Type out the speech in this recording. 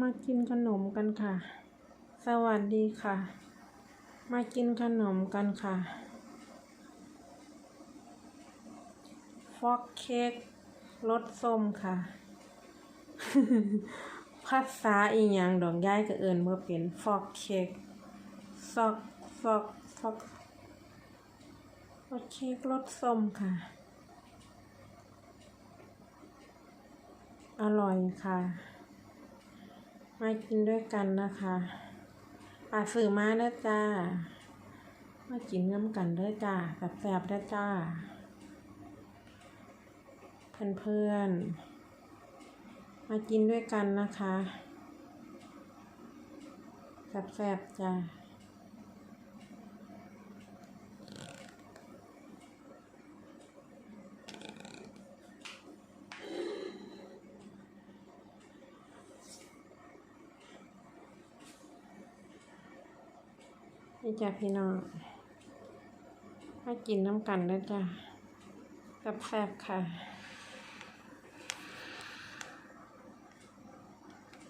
มากินขนมกันค่ะ สวัสดีค่ะ มากินขนมกันค่ะ ฟอกเค้กรสส้มค่ะ ภาษาอีหยังดอกย้ายก็เอิ้นบ่อเป็นฟอกเค้กซอกฟอกฟอกฟอกเค้กรสส้มค่ะ อร่อยค่ะ มากินด้วยกันนะคะอาสื่อมาเด้อจ้า มากินน้ำกันเด้อจ้าแสบแซ่บๆเด้อจ้า เพื่อนๆ มากินด้วยกันนะคะแสบๆจ้า นี่จ้ะพี่น้องมากินน้ำกันเด้อจ้าแซ่บๆค่ะ